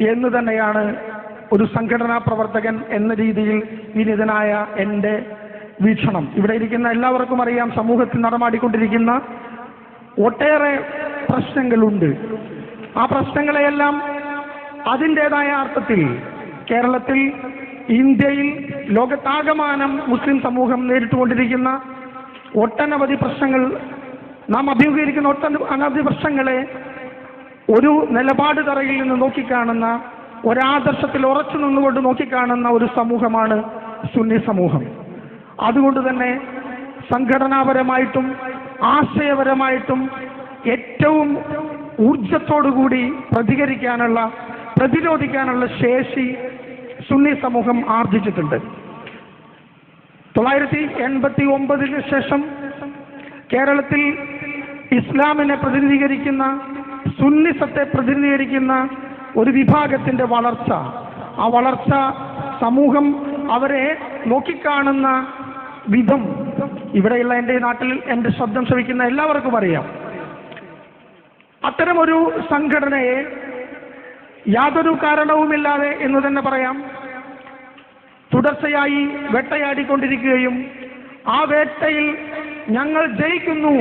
എന്ന് തന്നെയാണ് ഒരു സംഘടനാ പ്രവർത്തകൻ എന്ന രീതിയിൽ വിനിതനായ എന്റെ വീക്ഷണം. ഇവിടെ ഇരിക്കുന്ന എല്ലാവർക്കും അറിയാം സമൂഹത്തിൽ നടമാടിക്കൊണ്ടിരിക്കുന്ന ഒട്ടേറെ പ്രശ്നങ്ങളുണ്ട്. ആ പ്രശ്നങ്ങളെയെല്ലാം അതിന്റെതായ അർത്ഥത്തിൽ കേരളത്തിൽ ഇന്ത്യയിൽ ലോകത്താകമാനം മുസ്ലിം സമൂഹം നേരിട്ടുകൊണ്ടിരിക്കുന്ന ഒട്ടനവധി പ്രശ്നങ്ങൾ നാം അഭിമുഖീകരിക്കുന്ന ഒട്ടനവധി പ്രശ്നങ്ങളെ ഒരു നിലപാട് തറയിൽ നിന്ന് നോക്കിക്കാണുന്ന ഒരാദർശത്തിൽ ഉറച്ചു നിന്നുകൊണ്ട് നോക്കിക്കാണുന്ന ഒരു സമൂഹമാണ് സുന്നി സമൂഹം. അതുകൊണ്ട് തന്നെ സംഘടനാപരമായിട്ടും ആശയപരമായിട്ടും ഏറ്റവും ഊർജത്തോടുകൂടി പ്രതികരിക്കാനുള്ള പ്രതിരോധിക്കാനുള്ള ശേഷി സുന്നി സമൂഹം ആർജിച്ചിട്ടുണ്ട്. തൊള്ളായിരത്തി എൺപത്തി ഒമ്പതിന് ശേഷം കേരളത്തിൽ ഇസ്ലാമിനെ പ്രതിനിധീകരിക്കുന്ന സുന്നിസത്തെ പ്രതിനിധീകരിക്കുന്ന ഒരു വിഭാഗത്തിന്റെ വളർച്ച. ആ വളർച്ച സമൂഹം അവരെ നോക്കിക്കാണുന്ന വിധം. ഇവിടെയുള്ള എന്റെ നാട്ടിൽ എന്റെ ശബ്ദം ശ്രമിക്കുന്ന എല്ലാവർക്കും അറിയാം. അത്തരമൊരു സംഘടനയെ യാതൊരു കാരണവുമില്ലാതെ എന്ന് തന്നെ പറയാം. തുടർച്ചയായി വേട്ടയാടിക്കൊണ്ടിരിക്കുകയും ആ വേട്ടയിൽ ഞങ്ങൾ ജയിക്കുന്നു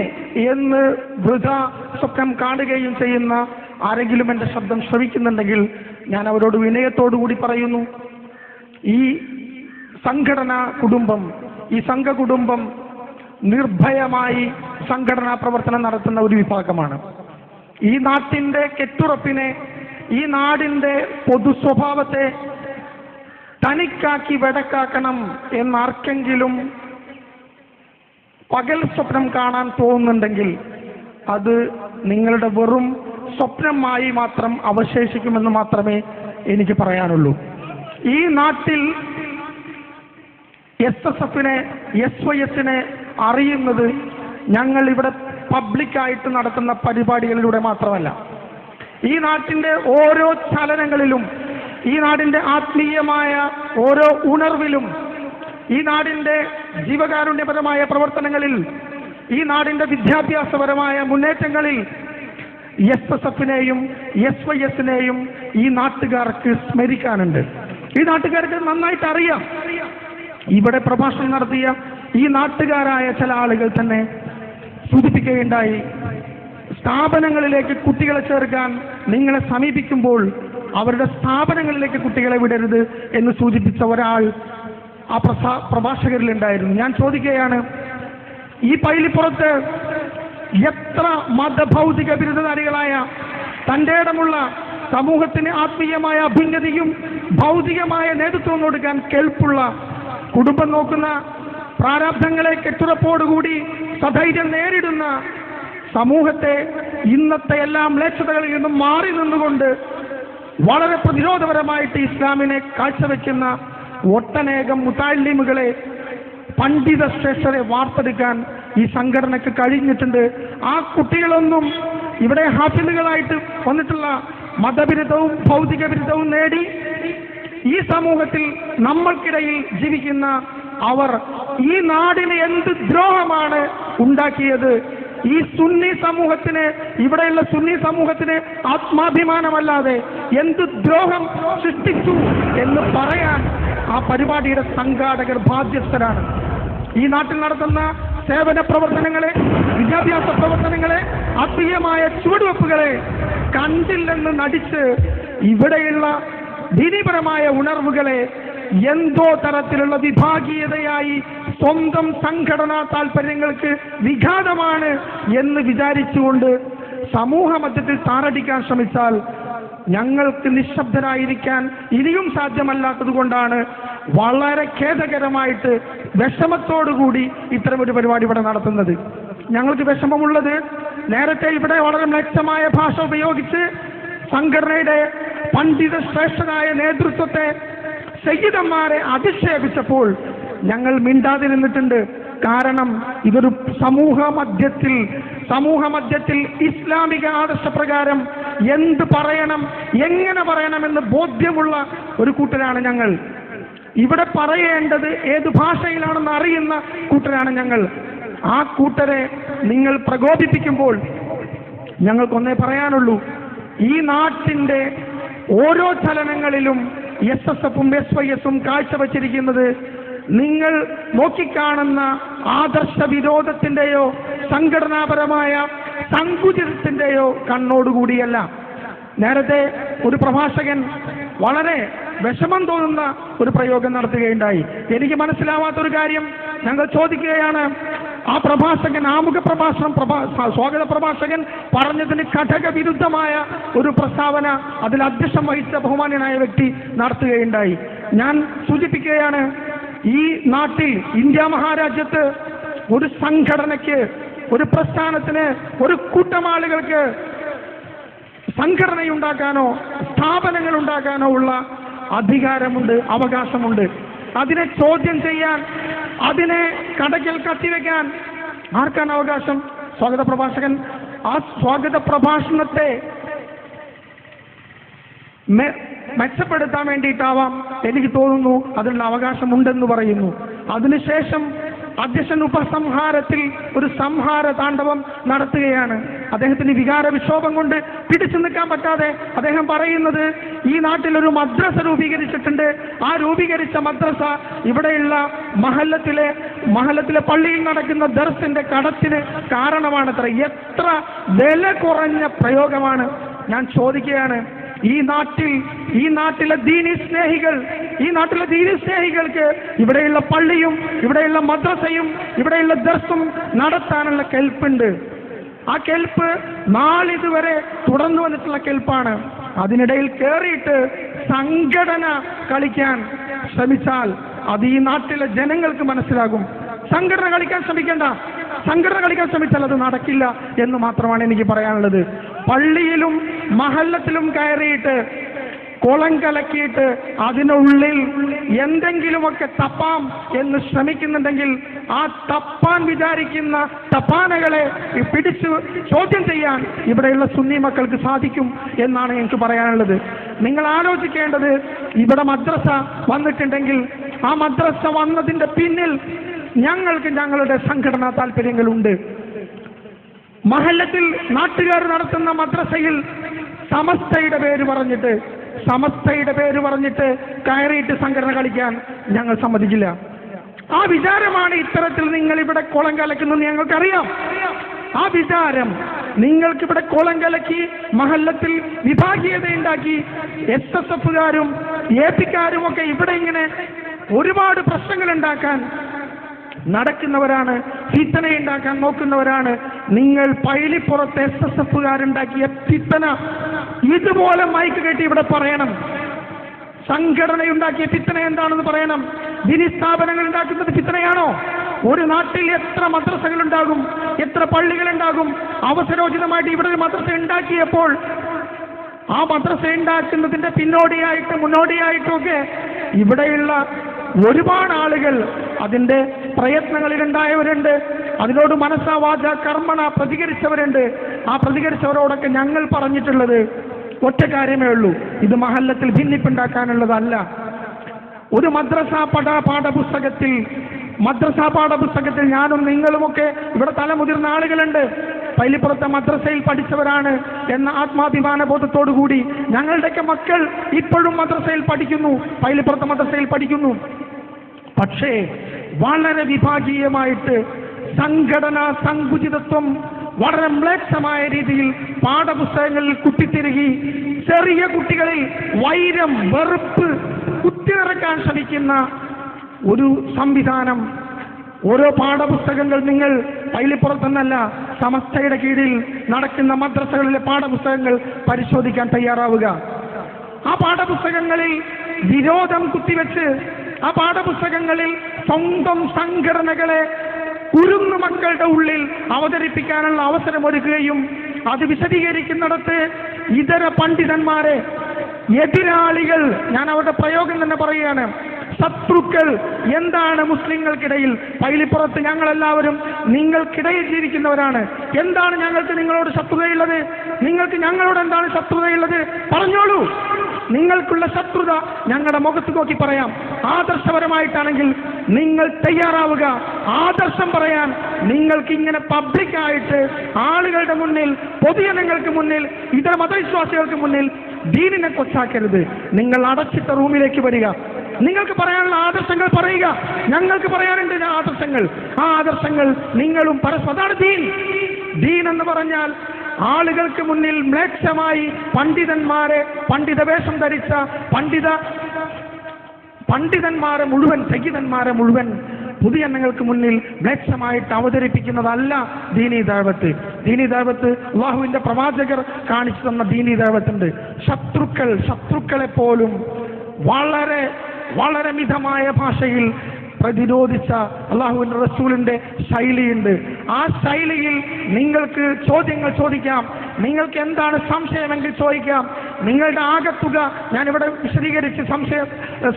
എന്ന് വൃഥ സ്വപ്നം കാണുകയും ചെയ്യുന്ന ആരെങ്കിലും എന്റെ ശബ്ദം ശ്രവിക്കുന്നുണ്ടെങ്കിൽ ഞാൻ അവരോട് വിനയത്തോടുകൂടി പറയുന്നു. ഈ സംഘടന കുടുംബം ഈ സംഘ കുടുംബം നിർഭയമായി സംഘടനാ പ്രവർത്തനം നടത്തുന്ന ഒരു വിഭാഗമാണ്. ഈ നാട്ടിന്റെ കെട്ടുറപ്പിനെ ഈ നാടിന്റെ പൊതു സ്വഭാവത്തെ തനിക്കാക്കി വെടക്കാക്കണം എന്നാർക്കെങ്കിലും പകൽ സ്വപ്നം കാണാൻ തോന്നുന്നുണ്ടെങ്കിൽ അത് നിങ്ങളുടെ വെറും സ്വപ്നമായി മാത്രം അവശേഷിക്കുമെന്ന് മാത്രമേ എനിക്ക് പറയാനുള്ളൂ. ഈ നാട്ടിൽ എസ് എസ് എഫിനെ എസ് വൈ എസിനെ അറിയുന്നത് ഞങ്ങൾ ഇവിടെ പബ്ലിക്കായിട്ട് നടത്തുന്ന പരിപാടികളിലൂടെ മാത്രമല്ല. ഈ നാട്ടിന്റെ ഓരോ ചലനങ്ങളിലും ഈ നാടിന്റെ ആത്മീയമായ ഓരോ ഉണർവിലും ഈ നാടിന്റെ ജീവകാരുണ്യപരമായ പ്രവർത്തനങ്ങളിൽ ഈ നാടിന്റെ വിദ്യാഭ്യാസപരമായ മുന്നേറ്റങ്ങളിൽ എസ് എസ് എഫിനെയും എസ് വൈ എസിനെയും ഈ നാട്ടുകാർക്ക് സ്മരിക്കാനുണ്ട്. ഈ നാട്ടുകാർക്ക് നന്നായിട്ട് അറിയാം. ഇവിടെ പ്രഭാഷണം നടത്തിയ ഈ നാട്ടുകാരായ ചില ആളുകൾ തന്നെ സൂചിപ്പിക്കുകയുണ്ടായി സ്ഥാപനങ്ങളിലേക്ക് കുട്ടികളെ ചേർക്കാൻ നിങ്ങളെ സമീപിക്കുമ്പോൾ അവരുടെ സ്ഥാപനങ്ങളിലേക്ക് കുട്ടികളെ വിടരുത് എന്ന് സൂചിപ്പിച്ച ഒരാൾ ആ പ്രസാ പ്രഭാഷകരിലുണ്ടായിരുന്നു. ഞാൻ ചോദിക്കുകയാണ് ഈ പൈലിപ്പുറത്ത് എത്ര മതഭൗതിക ബിരുദധാരികളായ തന്റെ ഇടമുള്ള സമൂഹത്തിന് ആത്മീയമായ അഭ്യുന്നതിയും ഭൗതികമായ നേതൃത്വം കൊടുക്കാൻ കേൾപ്പുള്ള കുടുംബം നോക്കുന്ന പ്രാരാബ്ധങ്ങളെ കെട്ടുറപ്പോടുകൂടി സധൈര്യം നേരിടുന്ന സമൂഹത്തെ ഇന്നത്തെ എല്ലാ മ്ലേച്ഛതകളിൽ നിന്നും മാറി നിന്നുകൊണ്ട് വളരെ പ്രതിരോധപരമായിട്ട് ഇസ്ലാമിനെ കാഴ്ചവെക്കുന്ന ഒട്ടനേകം മുത്താലിമുകളെ പണ്ഡിത ശ്രേഷ്ഠരെ വാർത്തെടുക്കാൻ ഈ സംഘടനയ്ക്ക് കഴിഞ്ഞിട്ടുണ്ട്. ആ കുട്ടികളൊന്നും ഇവിടെ ഹാഫിലുകളായിട്ട് വന്നിട്ടുള്ള മതബിരുദവും ഭൗതിക ബിരുദവും നേടി ഈ സമൂഹത്തിൽ നമ്മൾക്കിടയിൽ ജീവിക്കുന്ന അവർ ഈ നാടിന് എന്ത് ദ്രോഹമാണ് ഉണ്ടാക്കിയത്? ഈ സുന്നി സമൂഹത്തിന് ഇവിടെയുള്ള സുന്നി സമൂഹത്തിന് ആത്മാഭിമാനമല്ലാതെ എന്ത് ദ്രോഹം സൃഷ്ടിച്ചു എന്ന് പറയാൻ ആ പരിപാടിയുടെ സംഘാടകർ ബാധ്യസ്ഥരാണ്. ഈ നാട്ടിൽ നടത്തുന്ന സേവന പ്രവർത്തനങ്ങളെ വിദ്യാഭ്യാസ പ്രവർത്തനങ്ങളെ ആത്മീയമായ ചുവടുവെപ്പുകളെ കണ്ടില്ലെന്ന് നടിച്ച് ഇവിടെയുള്ള ദീനീപരമായ ഉണർവുകളെ എന്തോ തരത്തിലുള്ള വിഭാഗീയതയായി സ്വന്തം സംഘടനാ താല്പര്യങ്ങൾക്ക് വിഘാതമാണ് എന്ന് വിചാരിച്ചുകൊണ്ട് സമൂഹ മധ്യത്തിൽ താറടിക്കാൻ ശ്രമിച്ചാൽ ഞങ്ങൾക്ക് നിശബ്ദരായിരിക്കാൻ ഇനിയും സാധ്യമല്ലാത്തത് കൊണ്ടാണ് വളരെ ഖേദകരമായിട്ട് വിഷമത്തോടുകൂടി ഇത്തരമൊരു പരിപാടി ഇവിടെ നടത്തുന്നത്. ഞങ്ങൾക്ക് വിഷമമുള്ളത് നേരത്തെ ഇവിടെ വളരെ മ്ലേച്ഛമായ ഭാഷ ഉപയോഗിച്ച് സംഘടനയുടെ പണ്ഡിത ശ്രേഷ്ഠനായ നേതൃത്വത്തെ സയ്യിദന്മാരെ അധിക്ഷേപിച്ചപ്പോൾ ഞങ്ങൾ മിണ്ടാതെ നിന്നിട്ടുണ്ട്. കാരണം ഇതൊരു സമൂഹ മധ്യത്തിൽ സമൂഹ മധ്യത്തിൽ ഇസ്ലാമിക ആദർശപ്രകാരം എന്ത് പറയണം? എങ്ങനെ പറയണമെന്ന് ബോധ്യമുള്ള ഒരു കൂട്ടരാണ് ഞങ്ങൾ. ഇവിടെ പറയേണ്ടത് ഏത് ഭാഷയിലാണെന്ന് അറിയുന്ന കൂട്ടരാണ് ഞങ്ങൾ. ആ കൂട്ടരെ നിങ്ങൾ പ്രകോപിപ്പിക്കുമ്പോൾ ഞങ്ങൾക്കൊന്നേ പറയാനുള്ളൂ. ഈ നാട്ടിന്റെ ഓരോ ചലനങ്ങളിലും എസ് എസ് എഫും എസ് വൈ എസും കാഴ്ചവച്ചിരിക്കുന്നത് നിങ്ങൾ നോക്കിക്കാണുന്ന ആദർശ വിരോധത്തിന്റെയോ സംഘടനാപരമായ സങ്കുചിതത്തിന്റെയോ കണ്ണോടുകൂടിയല്ല. നേരത്തെ ഒരു പ്രഭാഷകൻ വളരെ വിഷമം തോന്നുന്ന ഒരു പ്രയോഗം നടത്തുകയുണ്ടായി. എനിക്ക് മനസ്സിലാവാത്ത ഒരു കാര്യം ഞങ്ങൾ ചോദിക്കുകയാണ്. ആ പ്രഭാഷകൻ ആമുഖ പ്രഭാഷണം പ്രഭാ സ്വാഗത പ്രഭാഷകൻ പറഞ്ഞതിന് ഘടക വിരുദ്ധമായ ഒരു പ്രസ്താവന അതിൽ അധ്യക്ഷം വഹിച്ച ബഹുമാന്യനായ വ്യക്തി നടത്തുകയുണ്ടായി. ഞാൻ സൂചിപ്പിക്കുകയാണ് ഈ നാട്ടിൽ ഇന്ത്യ മഹാരാജ്യത്ത് ഒരു സംഘടനയ്ക്ക് ഒരു പ്രസ്ഥാനത്തിന് ഒരു കൂട്ടം ആളുകൾക്ക് സംഘടനയുണ്ടാക്കാനോ സ്ഥാപനങ്ങൾ ഉണ്ടാക്കാനോ ഉള്ള അധികാരമുണ്ട് അവകാശമുണ്ട്. അതിനെ ചോദ്യം ചെയ്യാൻ അതിനെ കടകിൽ കത്തിവെക്കാൻ ആർക്കാണ് അവകാശം? സ്വാഗത പ്രഭാഷകൻ ആ സ്വാഗത പ്രഭാഷണത്തെ മെച്ചപ്പെടുത്താൻ വേണ്ടിയിട്ടാവാം. എനിക്ക് തോന്നുന്നു അതിനുള്ള അവകാശമുണ്ടെന്ന് പറയുന്നു. അതിനുശേഷം അധ്യക്ഷൻ ഉപസംഹാരത്തിൽ ഒരു സംഹാര താണ്ഡവം നടത്തുകയാണ്. അദ്ദേഹത്തിന് വികാര വിക്ഷോഭം കൊണ്ട് പിടിച്ചു നിൽക്കാൻ പറ്റാതെ അദ്ദേഹം പറയുന്നത് ഈ നാട്ടിൽ ഒരു മദ്രസ രൂപീകരിച്ചിട്ടുണ്ട്. ആ രൂപീകരിച്ച മദ്രസ ഇവിടെയുള്ള മഹല്ലത്തിലെ മഹല്ലത്തിലെ പള്ളിയിൽ നടക്കുന്ന ദർസിന്റെ കടത്തിന് കാരണമാണത്ര. എത്ര വില കുറഞ്ഞ പ്രയോഗമാണ്. ഞാൻ ചോദിക്കുകയാണ് ഈ നാട്ടിൽ ഈ നാട്ടിലെ ദീനി സ്നേഹികൾ ഈ നാട്ടിലെ ദീനി സ്നേഹികൾക്ക് ഇവിടെയുള്ള പള്ളിയും ഇവിടെയുള്ള മദ്രസയും ഇവിടെയുള്ള ദർസും നടത്താനുള്ള കെൽപ്പുണ്ട്. ആ കെൽപ്പ് നാളിതുവരെ തുടർന്നു വന്നിട്ടുള്ള കെൽപ്പാണ്. അതിനിടയിൽ കയറിയിട്ട് സംഘടന കളിക്കാൻ ശ്രമിച്ചാൽ അത് ഈ നാട്ടിലെ ജനങ്ങൾക്ക് മനസ്സിലാകും. സംഘടന കളിക്കാൻ ശ്രമിക്കേണ്ട. സംഘടന കളിക്കാൻ ശ്രമിച്ചാൽ അത് നടക്കില്ല എന്ന് മാത്രമാണ് എനിക്ക് പറയാനുള്ളത്. പള്ളിയിലും മഹല്ലത്തിലും കയറിയിട്ട് കുളം കലക്കിയിട്ട് അതിനുള്ളിൽ എന്തെങ്കിലുമൊക്കെ തപ്പാം എന്ന് ശ്രമിക്കുന്നുണ്ടെങ്കിൽ ആ തപ്പാൻ വിചാരിക്കുന്ന തപ്പാനകളെ പിടിച്ച് ചോദ്യം ചെയ്യാൻ ഇവിടെയുള്ള സുന്നി മക്കൾക്ക് സാധിക്കും എന്നാണ് എനിക്ക് പറയാനുള്ളത്. നിങ്ങൾ ആലോചിക്കേണ്ടത് ഇവിടെ മദ്രസ വന്നിട്ടുണ്ടെങ്കിൽ ആ മദ്രസ വന്നതിന്റെ പിന്നിൽ ഞങ്ങൾക്ക് ഞങ്ങളുടെ സംഘടനാ താല്പര്യങ്ങളുണ്ട്. മഹല്ലത്തിൽ നാട്ടുകാർ നടത്തുന്ന മദ്രസയിൽ സമസ്തയുടെ പേര് പറഞ്ഞിട്ട് സമസ്തയുടെ പേര് പറഞ്ഞിട്ട് കയറിയിട്ട് സംഘടന കളിക്കാൻ ഞങ്ങൾ സമ്മതിക്കില്ല. ആ വിചാരമാണ് ഇത്തരത്തിൽ നിങ്ങൾ ഇവിടെ കുളം കലക്കുന്നത് ഞങ്ങൾക്കറിയാം. ആ വിചാരം നിങ്ങൾക്കിവിടെ കുളം കലക്കി മഹല്ലത്തിൽ വിഭാഗീയത ഉണ്ടാക്കി എസ് എസ് എഫുകാരും എ പിക്കാരും ഒക്കെ ഇവിടെ ഇങ്ങനെ ഒരുപാട് പ്രശ്നങ്ങൾ ഉണ്ടാക്കാൻ നടക്കുന്നവരാണ് ഫിത്തന ഉണ്ടാക്കാൻ നോക്കുന്നവരാണ്. നിങ്ങൾ പൈലിപ്പുറത്ത് എസ് എസ് എഫുകാരുണ്ടാക്കിയ ഫിത്തന ഇതുപോലെ മൈക്ക് കെട്ടി ഇവിടെ പറയണം. സംഘടനയുണ്ടാക്കിയ ഫിത്തന എന്താണെന്ന് പറയണം. ദിനി സ്ഥാപനങ്ങൾ ഉണ്ടാക്കുന്നത് ഫിത്തനയാണോ? ഒരു നാട്ടിൽ എത്ര മദ്രസകൾ ഉണ്ടാകും എത്ര പള്ളികൾ ഉണ്ടാകും അവസരോചിതമായിട്ട് ഇവിടെ ഒരു മദ്രസ ഉണ്ടാക്കിയപ്പോൾ ആ മദ്രസ ഉണ്ടാക്കുന്നതിന്റെ പിന്നോടിയായിട്ട് മുന്നോടിയായിട്ടുമൊക്കെ ഇവിടെയുള്ള ഒരുപാട് ആളുകൾ അതിന്റെ പ്രയത്നങ്ങളിലുണ്ടായവരുണ്ട്. അതിനോട് മനസ്സാ വാച കർമ്മണ പ്രതികരിച്ചവരുണ്ട്. ആ പ്രതികരിച്ചവരോടൊക്കെ ഞങ്ങൾ പറഞ്ഞിട്ടുള്ളത് ഒറ്റ കാര്യമേ ഉള്ളൂ. ഇത് മഹല്ലത്തിൽ ഭിന്നിപ്പുണ്ടാക്കാനുള്ളതല്ല. ഒരു മദ്രസ പട പാഠപുസ്തകത്തിൽ മദ്രസ പാഠപുസ്തകത്തിൽ ഞാനും നിങ്ങളുമൊക്കെ ഇവിടെ തലമുതിർന്ന ആളുകളുണ്ട്. പൈലിപ്പുറത്തെ മദ്രസയിൽ പഠിച്ചവരാണ് എന്ന ആത്മാഭിമാന ബോധത്തോടു കൂടി ഞങ്ങളുടെയൊക്കെ മക്കൾ ഇപ്പോഴും മദ്രസയിൽ പഠിക്കുന്നു. പൈലിപ്പുറത്തെ മദ്രസയിൽ പഠിക്കുന്നു. പക്ഷേ വളരെ വിഭാഗീയമായിട്ട് സംഘടനാ സങ്കുചിതത്വം വളരെ മ്ലേച്ഛമായ രീതിയിൽ പാഠപുസ്തകങ്ങളിൽ കുത്തിത്തിരുകി ചെറിയ കുട്ടികളിൽ വൈരം വെറുപ്പ് കുത്തിനിറക്കാൻ ശ്രമിക്കുന്ന ഒരു സംവിധാനം. ഓരോ പാഠപുസ്തകങ്ങൾ നിങ്ങൾ പൈലിപ്പുറത്തെന്നല്ല സമസ്തയുടെ കീഴിൽ നടക്കുന്ന മദ്രസകളിലെ പാഠപുസ്തകങ്ങൾ പരിശോധിക്കാൻ തയ്യാറാവുക. ആ പാഠപുസ്തകങ്ങളിൽ വിരോധം കുത്തിവെച്ച് ആ പാഠപുസ്തകങ്ങളിൽ സ്വന്തം സംഘടനകളെ കുരുന്നു മക്കളുടെ ഉള്ളിൽ അവതരിപ്പിക്കാനുള്ള അവസരം ഒരുക്കുകയും അത് വിശദീകരിക്കുന്നിടത്ത് ഇതര പണ്ഡിതന്മാരെ എതിരാളികൾ ഞാൻ അവരുടെ പ്രയോഗം തന്നെ പറയുകയാണ് ശത്രുക്കൾ എന്താണ് മുസ്ലിങ്ങൾക്കിടയിൽ? പൈലിപ്പുറത്ത് ഞങ്ങളെല്ലാവരും നിങ്ങൾക്കിടയിൽ ജീവിക്കുന്നവരാണ്. എന്താണ് ഞങ്ങൾക്ക് നിങ്ങളോട് ശത്രുതയുള്ളത്? നിങ്ങൾക്ക് ഞങ്ങളോട് എന്താണ് ശത്രുതയുള്ളത്? പറഞ്ഞോളൂ. നിങ്ങൾക്കുള്ള ശത്രുത ഞങ്ങളുടെ മുഖത്ത് നോക്കി പറയാം. ആദർശപരമായിട്ടാണെങ്കിൽ നിങ്ങൾ തയ്യാറാവുക. ആദർശം പറയാൻ നിങ്ങൾക്ക് ഇങ്ങനെ പബ്ലിക്കായിട്ട് ആളുകളുടെ മുന്നിൽ പൊതുജനങ്ങൾക്ക് മുന്നിൽ ഇതര മതവിശ്വാസികൾക്ക് മുന്നിൽ ദീനിനെ കൊച്ചാക്കരുത്. നിങ്ങൾ അടച്ചിട്ട റൂമിലേക്ക് വരിക. നിങ്ങൾക്ക് പറയാനുള്ള ആദർശങ്ങൾ പറയുക. ഞങ്ങൾക്ക് പറയാനുണ്ട് ആദർശങ്ങൾ. ആ ആദർശങ്ങൾ നിങ്ങളും പരസ്പരം അതാണ് ദീൻ. ദീൻ എന്ന് പറഞ്ഞാൽ ആളുകൾക്ക് മുന്നിൽ മ്ലേച്ഛമായി പണ്ഡിതന്മാരെ പണ്ഡിത വേഷം ധരിച്ച പണ്ഡിത പണ്ഡിതന്മാരെ മുഴുവൻ സഹിതന്മാരെ മുഴുവൻ പുതിയ ഞങ്ങൾക്ക് മുന്നിൽ മ്ലേച്ഛമായിട്ട് അവതരിപ്പിക്കുന്നതല്ല ദീനി ദൈവത്ത്. ദീനി ദൈവത്ത് അള്ളാഹുവിന്റെ പ്രവാചകർ കാണിച്ചു തന്ന ദീനി ദൈവത്തുണ്ട്. ശത്രുക്കൾ ശത്രുക്കളെ പോലും വളരെ വളരെ മിതമായ ഭാഷയിൽ പ്രതിരോധിച്ച അള്ളാഹുവിന്റെ റസൂലിന്റെ ശൈലിയുണ്ട്. ആ ശൈലിയിൽ നിങ്ങൾക്ക് ചോദ്യങ്ങൾ ചോദിക്കാം. നിങ്ങൾക്ക് എന്താണ് സംശയമെങ്കിൽ ചോദിക്കാം. നിങ്ങളുടെ ആകത്തുക ഞാനിവിടെ വിശദീകരിച്ച് സംശയ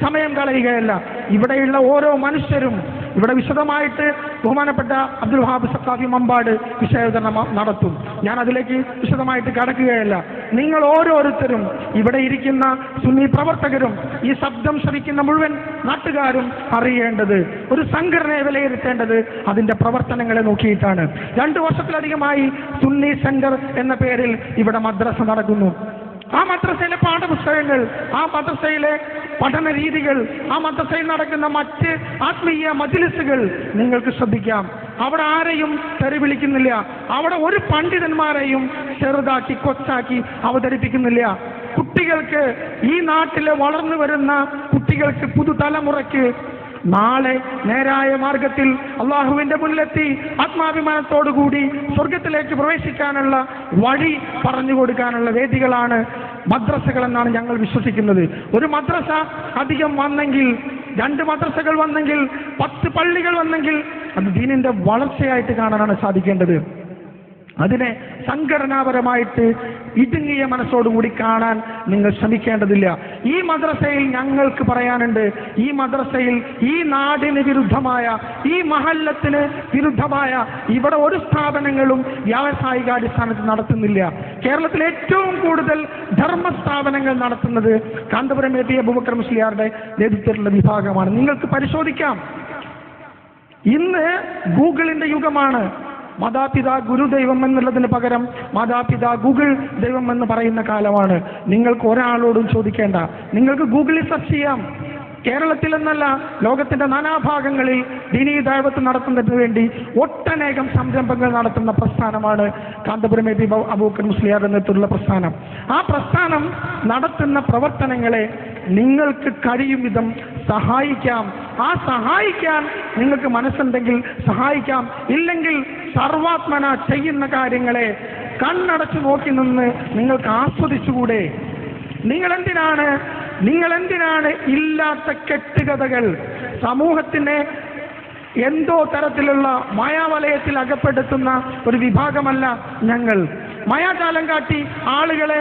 സമയം കളയുകയല്ല. ഇവിടെയുള്ള ഓരോ മനുഷ്യരും ഇവിടെ വിശദമായിട്ട് ബഹുമാനപ്പെട്ട അബ്ദുൽ വഹാബ് സക്കാഫി മമ്പാട് വിഷയവിതരണം നടത്തും. ഞാൻ അതിലേക്ക് വിശദമായിട്ട് കടക്കുകയല്ല. നിങ്ങൾ ഓരോരുത്തരും ഇവിടെ ഇരിക്കുന്ന സുന്നി പ്രവർത്തകരും ഈ ശബ്ദം ശ്രവിക്കുന്ന മുഴുവൻ നാട്ടുകാരും അറിയേണ്ടത് ഒരു സംഘടനയെ വിലയിരുത്തേണ്ടത് അതിന്റെ പ്രവർത്തനങ്ങളെ നോക്കിയിട്ടാണ്. രണ്ടു വർഷത്തിലധികമായി സുന്നി സെന്റർ എന്ന പേരിൽ ഇവിടെ മദ്രസ നടക്കുന്നു. ആ മദ്രസയിലെ പാഠപുസ്തകങ്ങൾ ആ മദ്രസയിലെ പഠന രീതികൾ ആ മദ്രസയിൽ നടക്കുന്ന മറ്റ് ആത്മീയ മജിലിസുകൾ നിങ്ങൾക്ക് ശ്രദ്ധിക്കാം. അവിടെ ആരെയും തെറി വിളിക്കുന്നില്ല. അവിടെ ഒരു പണ്ഡിതന്മാരെയും ചെറുതാക്കി കൊച്ചാക്കി അവതരിപ്പിക്കുന്നില്ല. കുട്ടികൾക്ക് ഈ നാട്ടിലെ വളർന്നു വരുന്ന കുട്ടികൾക്ക് പുതുതലമുറയ്ക്ക് നാളെ നേരായ മാർഗത്തിൽ അള്ളാഹുവിന്റെ മുന്നിലെത്തി ആത്മാഭിമാനത്തോടുകൂടി സ്വർഗത്തിലേക്ക് പ്രവേശിക്കാനുള്ള വഴി പറഞ്ഞു കൊടുക്കാനുള്ള വേദികളാണ് മദ്രസകൾ എന്നാണ് ഞങ്ങൾ വിശ്വസിക്കുന്നത്. ഒരു മദ്രസ അധികം വന്നെങ്കിൽ രണ്ട് മദ്രസകൾ വന്നെങ്കിൽ പത്ത് പള്ളികൾ വന്നെങ്കിൽ അത് ദീനിന്റെ വളർച്ചയായിട്ട് കാണാനാണ് സാധിക്കേണ്ടത്. അതിനെ സംഘടനാപരമായിട്ട് ഇടുങ്ങിയ മനസ്സോടുകൂടി കാണാൻ നിങ്ങൾ ശ്രമിക്കേണ്ടതില്ല. ഈ മദ്രസയിൽ ഞങ്ങൾക്ക് പറയാനുണ്ട് ഈ മദ്രസയിൽ ഈ നാടിന് വിരുദ്ധമായ ഈ മഹല്ലത്തിന് വിരുദ്ധമായ ഇവിടെ ഒരു സ്ഥാപനങ്ങളും വ്യാവസായികാടിസ്ഥാനത്തിൽ നടത്തുന്നില്ല. കേരളത്തിൽ ഏറ്റവും കൂടുതൽ ധർമ്മ സ്ഥാപനങ്ങൾ നടത്തുന്നത് കാന്തപുരം എ പി നേതൃത്വത്തിലുള്ള വിഭാഗമാണ്. നിങ്ങൾക്ക് പരിശോധിക്കാം. ഇന്ന് ഗൂഗിളിന്റെ യുഗമാണ്. മാതാപിതാ ഗുരുദൈവം എന്നുള്ളതിന് പകരം മാതാപിതാ ഗൂഗിൾ ദൈവം എന്ന് പറയുന്ന കാലമാണ്. നിങ്ങൾക്ക് ഒരാളോടും ചോദിക്കേണ്ട. നിങ്ങൾക്ക് ഗൂഗിളിൽ സെർച്ച് ചെയ്യാം. കേരളത്തിൽ എന്നല്ല ലോകത്തിന്റെ നാനാഭാഗങ്ങളിൽ ദിനീ ദൈവത്ത് നടത്തുന്നതിന് വേണ്ടി ഒട്ടനേകം സംരംഭങ്ങൾ നടത്തുന്ന പ്രസ്ഥാനമാണ് കാന്തപുരം എബി അബൂക്കർ മുസ്ലിയാർ നേതൃത്വത്തിലുള്ള പ്രസ്ഥാനം. ആ പ്രസ്ഥാനം നടത്തുന്ന പ്രവർത്തനങ്ങളെ നിങ്ങൾക്ക് കഴിയും വിധം സഹായിക്കാം. ആ സഹായിക്കാൻ നിങ്ങൾക്ക് മനസ്സുണ്ടെങ്കിൽ സഹായിക്കാം. ഇല്ലെങ്കിൽ സർവാത്മന ചെയ്യുന്ന കാര്യങ്ങളെ കണ്ണടച്ചു നോക്കി നിന്ന് നിങ്ങൾക്ക് ആസ്വദിച്ചുകൂടെ? നിങ്ങൾ എന്തിനാണ് നിങ്ങൾ എന്തിനാണ് ഇല്ലാത്ത കെട്ടുകഥകൾ? സമൂഹത്തിനെ എന്തോ തരത്തിലുള്ള മായാവലയത്തിൽ അകപ്പെടുത്തുന്ന ഒരു വിഭാഗമല്ല ഞങ്ങൾ. മായാജാലം കാട്ടി ആളുകളെ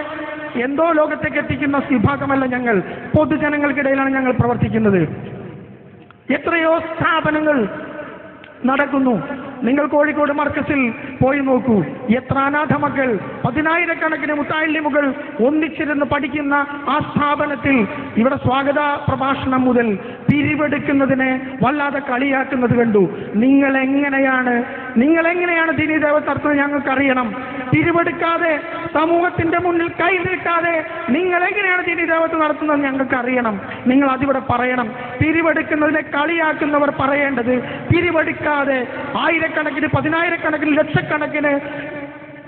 എന്തോ ലോകത്തേക്ക് എത്തിക്കുന്ന വിഭാഗമല്ല ഞങ്ങൾ. പൊതുജനങ്ങൾക്കിടയിലാണ് ഞങ്ങൾ പ്രവർത്തിക്കുന്നത്. എത്രയോ സ്ഥാപനങ്ങൾ നടക്കുന്നു. നിങ്ങൾ കോഴിക്കോട് മർക്കസിൽ പോയി നോക്കൂ. എത്ര അനാഥ മക്കൾ പതിനായിരക്കണക്കിന് മുത്തായില്യമുകൾ ഒന്നിച്ചിരുന്ന് പഠിക്കുന്ന ആ സ്ഥാപനത്തിൽ ഇവിടെ സ്വാഗത പ്രഭാഷണം മുതൽ പിരിവെടുക്കുന്നതിനെ വല്ലാതെ കളിയാക്കുന്നത് കണ്ടു. നിങ്ങൾ എങ്ങനെയാണ് നിങ്ങൾ എങ്ങനെയാണ് ദിനി ദേവത്തർത്ഥം നടത്തുന്നത് ഞങ്ങൾക്കറിയണം? പിരിവെടുക്കാതെ സമൂഹത്തിന്റെ മുന്നിൽ കൈ നീട്ടാതെ നിങ്ങൾ എങ്ങനെയാണ് ദിനി ദേവത്ത് നടത്തുന്നത് ഞങ്ങൾക്ക് അറിയണം. നിങ്ങൾ അതിവിടെ പറയണം. പിരിവെടുക്കുന്നതിനെ കളിയാക്കുന്നവർ പറയേണ്ടത് പിരിവെടുക്കാതെ ആയിരക്കണക്കിന് പതിനായിരക്കണക്കിന് ലക്ഷക്കണക്കിന്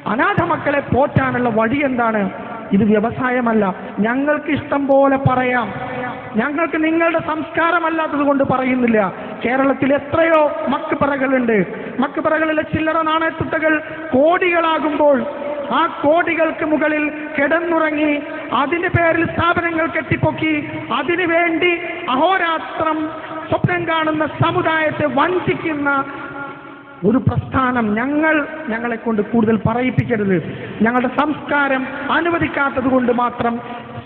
അനാഥ മക്കളെ പോറ്റാനുള്ള വഴി എന്താണ്? ഇത് വ്യവസായമല്ല. ഞങ്ങൾക്ക് ഇഷ്ടം പോലെ പറയാം. ഞങ്ങൾക്ക് നിങ്ങളുടെ സംസ്കാരമല്ലാത്തത് കൊണ്ട് പറയുന്നില്ല. കേരളത്തിൽ എത്രയോ മക്കുപറകളുണ്ട് മക്കുപറകളിലെ ചില്ലറ നാണയത്തുട്ടകൾ കോടികളാകുമ്പോൾ ആ കോടികൾക്ക് മുകളിൽ കിടന്നുറങ്ങി അതിന്റെ പേരിൽ സ്ഥാപനങ്ങൾ കെട്ടിപ്പൊക്കി അതിനുവേണ്ടി അഹോരാത്രം സ്വപ്നം കാണുന്ന സമുദായത്തെ വഞ്ചിക്കുന്ന ഒരു പ്രസ്ഥാനം ഞങ്ങൾ ഞങ്ങളെ കൊണ്ട് കൂടുതൽ പറയിപ്പിക്കരുത്. ഞങ്ങളുടെ സംസ്കാരം അനുവദിക്കാത്തത് കൊണ്ട് മാത്രം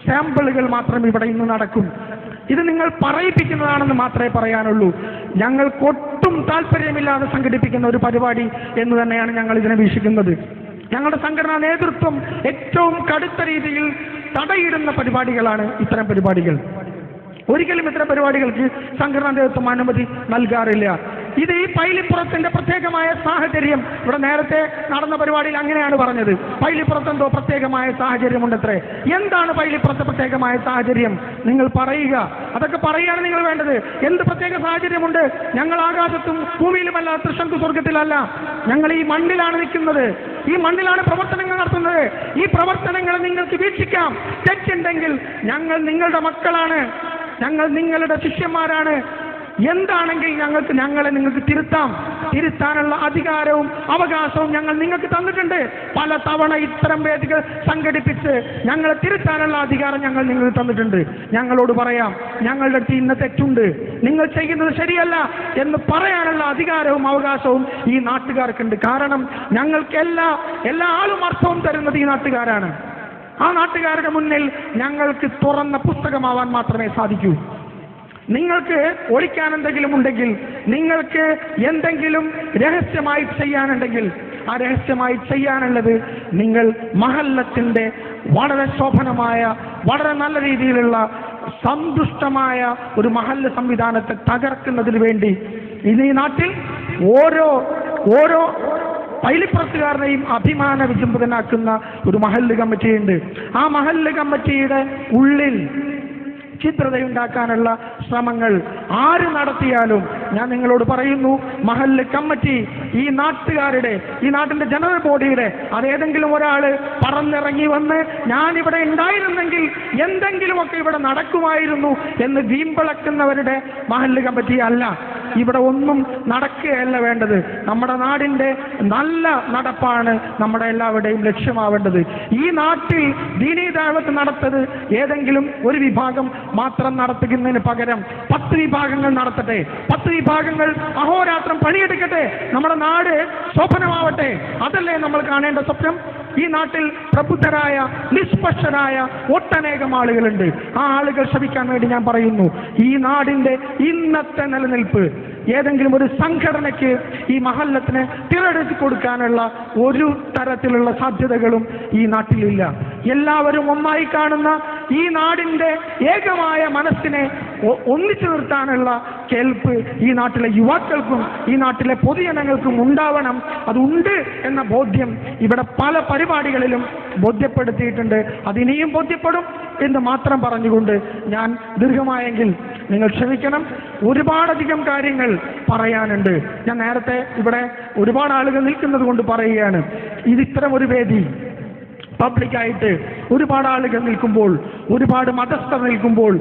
സാമ്പിളുകൾ മാത്രം ഇവിടെ ഇന്ന് നടക്കും. ഇത് നിങ്ങൾ പറയിപ്പിക്കുന്നതാണെന്ന് മാത്രമേ പറയാനുള്ളൂ. ഞങ്ങൾക്കൊട്ടും താല്പര്യമില്ലാതെ സംഘടിപ്പിക്കുന്ന ഒരു പരിപാടി എന്ന് തന്നെയാണ് ഞങ്ങൾ ഇതിനെ വീക്ഷിക്കുന്നത്. ഞങ്ങളുടെ സംഘടനാ നേതൃത്വം ഏറ്റവും കടുത്ത രീതിയിൽ തടയിടുന്ന പരിപാടികളാണ് ഇത്തരം പരിപാടികൾ. ഒരിക്കലും ഇത്തരം പരിപാടികൾക്ക് സംഘടനാ നേതൃത്വം അനുമതി നൽകാറില്ല. ഇത് ഈ പൈലിപ്പുറത്തിന്റെ പ്രത്യേകമായ സാഹചര്യം. ഇവിടെ നേരത്തെ നടന്ന പരിപാടിയിൽ അങ്ങനെയാണ് പറഞ്ഞത്. പൈലിപ്പുറത്ത് എന്തോ പ്രത്യേകമായ സാഹചര്യമുണ്ടത്രേ. എന്താണ് പൈലിപ്പുറത്തെ പ്രത്യേകമായ സാഹചര്യം? നിങ്ങൾ പറയുക. അതൊക്കെ പറയുകയാണ് നിങ്ങൾ വേണ്ടത്. എന്ത് പ്രത്യേക സാഹചര്യമുണ്ട്? ഞങ്ങൾ ആകാശത്തും ഭൂമിയിലുമല്ല തൃശങ്കു സ്വർഗത്തിലല്ല ഞങ്ങൾ ഈ മണ്ണിലാണ് നിൽക്കുന്നത്. ഈ മണ്ണിലാണ് പ്രവർത്തനങ്ങൾ നടത്തുന്നത്. ഈ പ്രവർത്തനങ്ങൾ നിങ്ങൾക്ക് വീക്ഷിക്കാം. തെറ്റുണ്ടെങ്കിൽ ഞങ്ങൾ നിങ്ങളുടെ മക്കളാണ്. ഞങ്ങൾ നിങ്ങളുടെ ശിഷ്യന്മാരാണ്. എന്താണെങ്കിൽ ഞങ്ങൾക്ക് ഞങ്ങളെ നിങ്ങൾക്ക് തിരുത്താം. തിരുത്താനുള്ള അധികാരവും അവകാശവും ഞങ്ങൾ നിങ്ങൾക്ക് തന്നിട്ടുണ്ട്. പല തവണ ഇത്തരം വേദികൾ സംഘടിപ്പിച്ച് ഞങ്ങൾ തിരുത്താനുള്ള അധികാരം ഞങ്ങൾ നിങ്ങൾക്ക് തന്നിട്ടുണ്ട്. ഞങ്ങളോട് പറയാം ഞങ്ങളുടെ അടുത്ത് ഇന്ന തെറ്റുണ്ട്. നിങ്ങൾ ചെയ്യുന്നത് ശരിയല്ല എന്ന് പറയാനുള്ള അധികാരവും അവകാശവും ഈ നാട്ടുകാർക്കുണ്ട്. കാരണം ഞങ്ങൾക്ക് എല്ലാ എല്ലാ ആളും അർത്ഥവും തരുന്നത് ഈ നാട്ടുകാരാണ്. ആ നാട്ടുകാരുടെ മുന്നിൽ ഞങ്ങൾക്ക് തുറന്ന പുസ്തകമാവാൻ മാത്രമേ സാധിക്കൂ. നിങ്ങൾക്ക് ഒളിക്കാൻ എന്തെങ്കിലും ഉണ്ടെങ്കിൽ നിങ്ങൾക്ക് എന്തെങ്കിലും രഹസ്യമായി ചെയ്യാനുണ്ടെങ്കിൽ ആ രഹസ്യമായി ചെയ്യാനുള്ളത് നിങ്ങൾ മഹല്ലത്തിന്റെ വളരെ ശോഭനമായ വളരെ നല്ല രീതിയിലുള്ള സന്തുഷ്ടമായ ഒരു മഹല്ല സംവിധാനത്തെ തകർക്കുന്നതിന് വേണ്ടി ഇന്ന് ഈ നാട്ടിൽ ഓരോ ഓരോ പൈലിപ്പുറത്തുകാരനെയും അഭിമാന വിജൃംഭിതനാക്കുന്ന ഒരു മഹല്ല് കമ്മിറ്റിയുണ്ട്. ആ മഹല്ല് കമ്മിറ്റിയുടെ ഉള്ളിൽ ഛിദ്രതയുണ്ടാക്കാനുള്ള ശ്രമങ്ങൾ ആര് നടത്തിയാലും ഞാൻ നിങ്ങളോട് പറയുന്നു മഹല്ല് കമ്മിറ്റി ഈ നാട്ടുകാരുടെ ഈ നാട്ടിന്റെ ജനറൽ ബോഡിയുടെ അതേതെങ്കിലും ഒരാൾ പറന്നിറങ്ങി വന്ന് ഞാൻ ഇവിടെ ഉണ്ടായിരുന്നെങ്കിൽ എന്തെങ്കിലുമൊക്കെ ഇവിടെ നടക്കുമായിരുന്നു എന്ന് വീമ്പിളക്കുന്നവരുടെ മഹല്ല് കമ്മിറ്റി അല്ല. ഇവിടെ ഒന്നും നടക്കുകയല്ല വേണ്ടത്. നമ്മുടെ നാടിന്റെ നല്ല നടപ്പാണ് നമ്മുടെ എല്ലാവരുടെയും ലക്ഷ്യമാവേണ്ടത്. ഈ നാട്ടിൽ ദീനീ ദാവത്ത് നടത്തത് ഏതെങ്കിലും ഒരു വിഭാഗം മാത്രം നടത്തുന്നതിന് പകരം പത്ത് വിഭാഗങ്ങൾ നടത്തട്ടെ. പത്ത് വിഭാഗങ്ങൾ അഹോരാത്രം പണിയെടുക്കട്ടെ. നമ്മുടെ നാട് ശോഭനമാവട്ടെ. അതല്ലേ നമ്മൾ കാണേണ്ട സ്വപ്നം? ഈ നാട്ടിൽ പ്രബുദ്ധരായ നിഷ്പക്ഷരായ ഒട്ടനേകം ആളുകളുണ്ട്. ആ ആളുകൾ ശ്രമിക്കാൻ വേണ്ടി ഞാൻ പറയുന്നു ഈ നാടിന്റെ ഇന്നത്തെ നിലനിൽപ്പ് ഏതെങ്കിലും ഒരു സംഘടനയ്ക്ക് ഈ മഹല്ലത്തിന് തിരഞ്ഞെടുത്ത് കൊടുക്കാനുള്ള ഒരു തരത്തിലുള്ള സാധ്യതകളും ഈ നാട്ടിലില്ല. എല്ലാവരും ഒന്നായി കാണുന്ന ഈ നാടിന്റെ ഏകമായ മനസ്സിനെ ഒന്നിച്ചു നിർത്താനുള്ള കേൾപ്പ് ഈ നാട്ടിലെ യുവാക്കൾക്കും ഈ നാട്ടിലെ പൊതുജനങ്ങൾക്കും ഉണ്ടാവണം. അതുണ്ട് എന്ന ബോധ്യം ഇവിടെ പല പരിപാടികളിലും ബോധ്യപ്പെടുത്തിയിട്ടുണ്ട്. അതിനെയും ബോധ്യപ്പെടും എന്ന് മാത്രം പറഞ്ഞുകൊണ്ട് ഞാൻ ദീർഘമായെങ്കിൽ നിങ്ങൾ ക്ഷമിക്കണം. ഒരുപാടധികം കാര്യങ്ങൾ പറയാനുണ്ട്. ഞാൻ നേരത്തെ ഇവിടെ ഒരുപാട് ആളുകൾ നിൽക്കുന്നത് കൊണ്ട് പറയുകയാണ്. ഇത് ഇത്തരം ഒരു വേദി പബ്ലിക്കായിട്ട് ഒരുപാട് ആളുകൾ നിൽക്കുമ്പോൾ ഒരുപാട് മതസ്ഥർ നിൽക്കുമ്പോൾ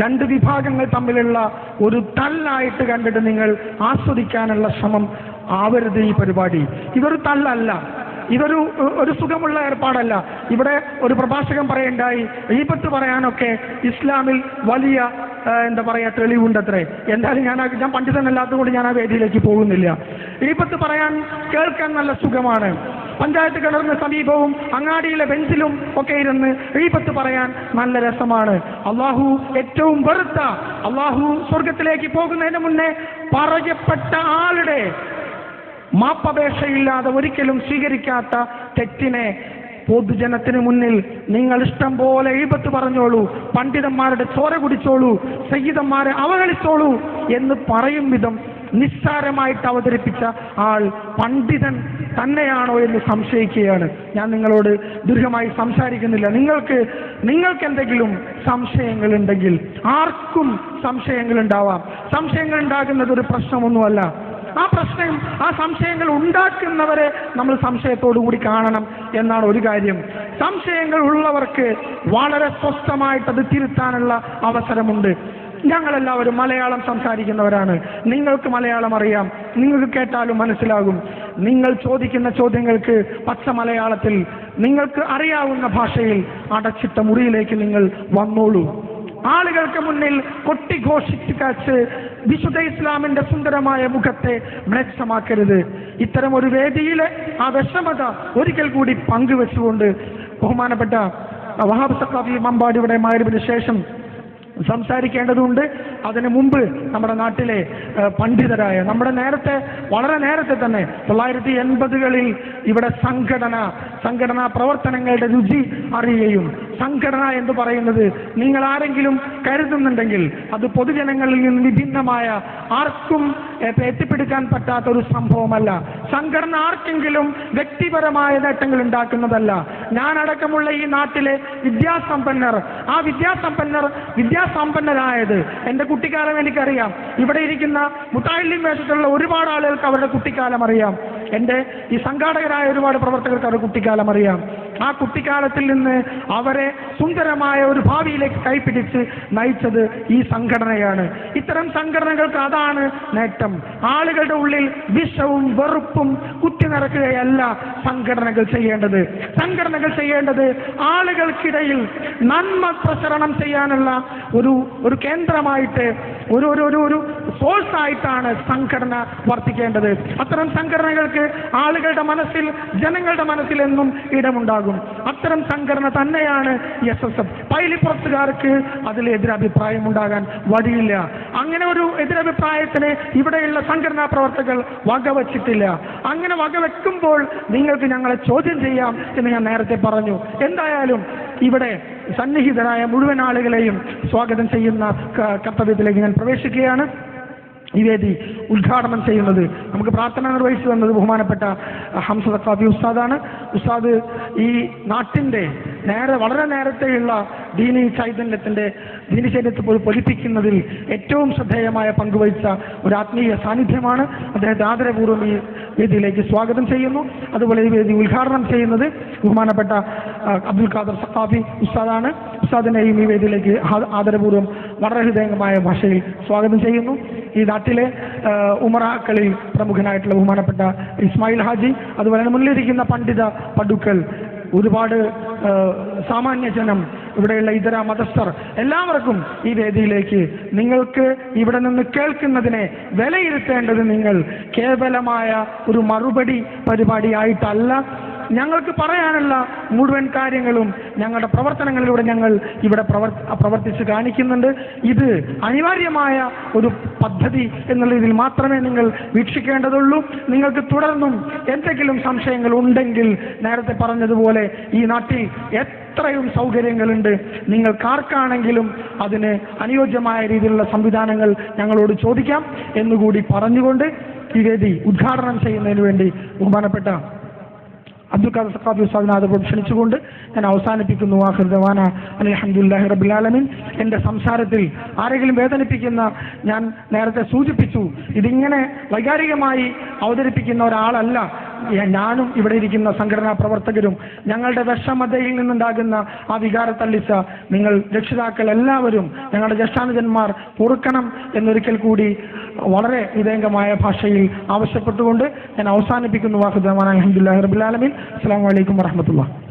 രണ്ട് വിഭാഗങ്ങൾ തമ്മിലുള്ള ഒരു തല്ലായിട്ട് കണ്ടിട്ട് നിങ്ങൾ ആസ്വദിക്കാനുള്ള ശ്രമം ആവരുത് ഈ പരിപാടി. ഇതൊരു തല്ലല്ല. ഇതൊരു ഒരു സുഖമുള്ള ഏർപ്പാടല്ല. ഇവിടെ ഒരു പ്രഭാഷകൻ പറയണ്ടായി ഈപത്ത് പറയാനൊക്കെ ഇസ്ലാമിൽ വലിയ എന്താ പറയാ തെളിവുണ്ടത്രേ. എന്തായാലും ഞാൻ ഞാൻ പണ്ഡിതനല്ലാത്തതുകൊണ്ട് ഞാൻ ആ വേദിയിലേക്ക് പോകുന്നില്ല. ഈപത്ത് പറയാൻ കേൾക്കാൻ നല്ല സുഖമാണ്. പഞ്ചായത്ത് കിണറിന് സമീപവും അങ്ങാടിയിലെ ബെഞ്ചിലും ഒക്കെ ഇരുന്ന് ഈപത്ത് പറയാൻ നല്ല രസമാണ്. അള്ളാഹു ഏറ്റവും വെറുത്ത അള്ളാഹു സ്വർഗത്തിലേക്ക് പോകുന്നതിന് മുന്നേ പറയപ്പെട്ട ആളുടെ മാപ്പപേക്ഷയില്ലാതെ ഒരിക്കലും സ്വീകരിക്കാത്ത തെറ്റിനെ പൊതുജനത്തിന് മുന്നിൽ നിങ്ങൾ ഇഷ്ടം പോലെ എഴുപത്ത് പറഞ്ഞോളൂ പണ്ഡിതന്മാരുടെ ചോര കുടിച്ചോളൂ സയ്യിദന്മാരെ അവഗണിച്ചോളൂ എന്ന് പറയും വിധം നിസ്സാരമായിട്ട് അവതരിപ്പിച്ച ആൾ പണ്ഡിതൻ തന്നെയാണോ എന്ന് സംശയിക്കുകയാണ്. ഞാൻ നിങ്ങളോട് ദീർഘമായി സംസാരിക്കുന്നില്ല. നിങ്ങൾക്ക് നിങ്ങൾക്ക് എന്തെങ്കിലും സംശയങ്ങൾ ഉണ്ടെങ്കിൽ ആർക്കും സംശയങ്ങൾ ഉണ്ടാവാം സംശയങ്ങൾ ഉണ്ടാകുന്നത് ഒരു പ്രശ്നമൊന്നുമല്ല. ആ പ്രശ്നം ആ സംശയങ്ങൾ ഉണ്ടാക്കുന്നവരെ നമ്മൾ സംശയത്തോടു കൂടി കാണണം എന്നാണ് ഒരു കാര്യം. സംശയങ്ങൾ ഉള്ളവർക്ക് വളരെ സ്വസ്ഥമായിട്ട് അത് തിരുത്താനുള്ള അവസരമുണ്ട്. ഞങ്ങളെല്ലാവരും മലയാളം സംസാരിക്കുന്നവരാണ്. നിങ്ങൾക്ക് മലയാളം അറിയാം. നിങ്ങൾക്ക് കേട്ടാലും മനസ്സിലാകും. നിങ്ങൾ ചോദിക്കുന്ന ചോദ്യങ്ങൾക്ക് പച്ച മലയാളത്തിൽ നിങ്ങൾക്ക് അറിയാവുന്ന ഭാഷയിൽ അടച്ചിട്ട മുറിയിലേക്ക് നിങ്ങൾ വന്നോളൂ. ആളുകൾക്ക് മുന്നിൽ കൊട്ടിഘോഷിച്ച് വിശുദ്ധ ഇസ്ലാമിന്റെ സുന്ദരമായ മുഖത്തെ മ്ലേച്ഛമാക്കരുത്. ഇത്തരം ഒരു വേദിയിലെ ആ വിഷമത ഒരിക്കൽ കൂടി പങ്കുവെച്ചുകൊണ്ട് ബഹുമാനപ്പെട്ട വഹാബ് സഖാഫി മമ്പാടിയുടെ മാരിവിന് ശേഷം സംസാരിക്കേണ്ടതുണ്ട്. അതിനു മുമ്പ് നമ്മുടെ നാട്ടിലെ പണ്ഡിതരായ നമ്മുടെ നേരത്തെ വളരെ നേരത്തെ തന്നെ തൊള്ളായിരത്തി എൺപതുകളിൽ ഇവിടെ സംഘടന സംഘടനാ പ്രവർത്തനങ്ങളുടെ രുചി അറിയുകയും സംഘടന എന്ന് പറയുന്നത് നിങ്ങൾ ആരെങ്കിലും കരുതുന്നുണ്ടെങ്കിൽ അത് പൊതുജനങ്ങളിൽ നിന്ന് വിഭിന്നമായ ആർക്കും എത്തിപ്പിടിക്കാൻ പറ്റാത്ത ഒരു സംഭവമല്ല. സംഘടന ആർക്കെങ്കിലും വ്യക്തിപരമായ നേട്ടങ്ങൾ ഉണ്ടാക്കുന്നതല്ല. ഞാനടക്കമുള്ള ഈ നാട്ടിലെ വിദ്യാസമ്പന്നർ ആ വിദ്യാസമ്പന്നർ വിദ്യാസമ്പന്നരായത് എന്റെ കുട്ടിക്കാലം എനിക്കറിയാം. ഇവിടെ ഇരിക്കുന്ന മുട്ടായില്യം വേഷത്തിലുള്ള ഒരുപാട് ആളുകൾക്ക് അവരുടെ കുട്ടിക്കാലം അറിയാം. എന്റെ ഈ സംഘാടകരായ ഒരുപാട് പ്രവർത്തകർക്ക് അവരുടെ കുട്ടിക്കാലം അറിയാം. ആ കുട്ടിക്കാലത്തിൽ നിന്ന് അവരെ സുന്ദരമായ ഒരു ഭാവിയിലേക്ക് കൈപിടിച്ച് നയിച്ചത് ഈ സംഘടനയാണ്. ഇത്തരം സംഘടനകൾക്ക് അതാണ് നേട്ടം. ആളുകളുടെ ഉള്ളിൽ വിഷവും വെറുപ്പും കുത്തി നിറക്കുകയല്ല സംഘടനകൾ ചെയ്യേണ്ടത്. സംഘടനകൾ ചെയ്യേണ്ടത് ആളുകൾക്കിടയിൽ നന്മ പ്രസരണം ചെയ്യാനുള്ള ഒരു ഒരു കേന്ദ്രമായിട്ട് ഒരു ഒരു ഒരു ഒരു സോഴ്സ് ആയിട്ടാണ് സംഘടന വർത്തിക്കേണ്ടത്. അത്തരം സംഘടനകൾക്ക് ആളുകളുടെ മനസ്സിൽ ജനങ്ങളുടെ മനസ്സിൽ എന്നും ഇടമുണ്ടാകും. അത്തരം സംഘടന തന്നെയാണ് എസ് എസ് എഫ് പൈലിപ്പുറത്തുകാർക്ക് അതിൽ എതിരഭിപ്രായം ഉണ്ടാകാൻ വഴിയില്ല. അങ്ങനെ ഒരു എതിരഭിപ്രായത്തിന് ഇവിടെയുള്ള സംഘടനാ പ്രവർത്തകർ വകവച്ചിട്ടില്ല. അങ്ങനെ വകവെക്കുമ്പോൾ നിങ്ങൾക്ക് ഞങ്ങളെ ചോദ്യം ചെയ്യാം എന്ന് ഞാൻ നേരത്തെ പറഞ്ഞു. എന്തായാലും ഇവിടെ സന്നിഹിതരായ മുഴുവൻ ആളുകളെയും സ്വാഗതം ചെയ്യുന്ന കർത്തവ്യത്തിലേക്ക് ഞാൻ പ്രവേശിക്കുകയാണ്. ഈ വേദി ഉദ്ഘാടനം ചെയ്യുന്നത്. നമുക്ക് പ്രാർത്ഥന നിർവഹിച്ചു തന്നത് ബഹുമാനപ്പെട്ട ഹംസ സക്കാഫി ഉസ്താദാണ്. ഉസ്താദ് ഈ നാട്ടിന്റെ നേരെ വളരെ നേരത്തെയുള്ള ദീനി ചൈതന്യത്തിന്റെ ദീനി ചൈതന്യത്തെ പൊലിപ്പിക്കുന്നതിൽ ഏറ്റവും ശ്രദ്ധേയമായ പങ്കുവഹിച്ച ഒരു ആത്മീയ സാന്നിധ്യമാണ്. അദ്ദേഹത്തെ ആദരപൂർവം ഈ വേദിയിലേക്ക് സ്വാഗതം ചെയ്യുന്നു. അതുപോലെ ഈ വേദി ഉദ്ഘാടനം ചെയ്യുന്നത് ബഹുമാനപ്പെട്ട അബ്ദുൽ ഖാദർ സഖാഫി ഉസ്താദാണ്. ഉസ്താദിനെയും ഈ വേദിയിലേക്ക് ആദരപൂർവം വളരെ ഹൃദയംഗമായ ഭാഷയിൽ സ്വാഗതം ചെയ്യുന്നു. ഈ നാട്ടിലെ ഉമറാക്കളിൽ പ്രമുഖനായിട്ടുള്ള ബഹുമാനപ്പെട്ട ഇസ്മായിൽ ഹാജി അതുപോലെ തന്നെ മുന്നിലിരിക്കുന്ന പണ്ഡിത പടുക്കൽ ഒരുപാട് സാമാന്യ ജനം ഇവിടെയുള്ള ഇതര മതസ്ഥർ എല്ലാവർക്കും ഈ വേദിയിലേക്ക് നിങ്ങൾക്ക് ഇവിടെ നിന്ന് കേൾക്കുന്നതിനെ വിലയിരുത്തേണ്ടത് നിങ്ങൾ കേവലമായ ഒരു മറുപടി പരിപാടിയായിട്ടല്ല ഞങ്ങൾക്ക് പറയാനുള്ള മുഴുവൻ കാര്യങ്ങളും ഞങ്ങളുടെ പ്രവർത്തനങ്ങളിലൂടെ ഞങ്ങൾ ഇവിടെ പ്രവർത്തിച്ച് കാണിക്കുന്നുണ്ട്. ഇത് അനിവാര്യമായ ഒരു പദ്ധതി എന്നുള്ള ഇതിൽ മാത്രമേ നിങ്ങൾ വീക്ഷിക്കേണ്ടതുള്ളൂ. നിങ്ങൾക്ക് തുടർന്നും എന്തെങ്കിലും സംശയങ്ങൾ ഉണ്ടെങ്കിൽ നേരത്തെ പറഞ്ഞതുപോലെ ഈ നാട്ടിൽ എത്രയും സൗകര്യങ്ങളുണ്ട്. നിങ്ങൾ കാർക്കാണെങ്കിലും അതിന് അനുയോജ്യമായ രീതിയിലുള്ള സംവിധാനങ്ങൾ ഞങ്ങളോട് ചോദിക്കാം എന്നുകൂടി പറഞ്ഞുകൊണ്ട് ഈ വേദി ഉദ്ഘാടനം ചെയ്യുന്നതിന് വേണ്ടി ബഹുമാനപ്പെട്ട അബ്ദുൽ ഖാദർ സഖാഫി ഉസ്താദിനെ അതുപോലെ ക്ഷണിച്ചുകൊണ്ട് ഞാൻ അവസാനിപ്പിക്കുന്നു. ആഹൃദവാന അലഹമുല്ലാഹി റബുലാലമിൻ എന്റെ സംസാരത്തിൽ ആരെങ്കിലും വേദനിപ്പിക്കുന്ന ഞാൻ നേരത്തെ സൂചിപ്പിച്ചു. ഇതിങ്ങനെ വൈകാരികമായി അവതരിപ്പിക്കുന്ന ഒരാളല്ല ഞാനും ഇവിടെ ഇരിക്കുന്ന സംഘടനാ പ്രവർത്തകരും. ഞങ്ങളുടെ വിഷമതയിൽ നിന്നുണ്ടാകുന്ന ആ വികാര തള്ളിച്ച നിങ്ങൾ രക്ഷിതാക്കൾ എല്ലാവരും ഞങ്ങളുടെ ജ്യേഷ്ഠാനുജന്മാർ പൊറുക്കണം എന്നൊരിക്കൽ കൂടി വളരെ വിധേയമായ ഭാഷയിൽ ആവശ്യപ്പെട്ടുകൊണ്ട് ഞാൻ അവസാനിപ്പിക്കുന്നു. വാഹുദാൻ അലഹമുല്ലാഹി റബുലാലമീൻ അസ്സാം വലൈക്കും വറഹമത്തുള്ള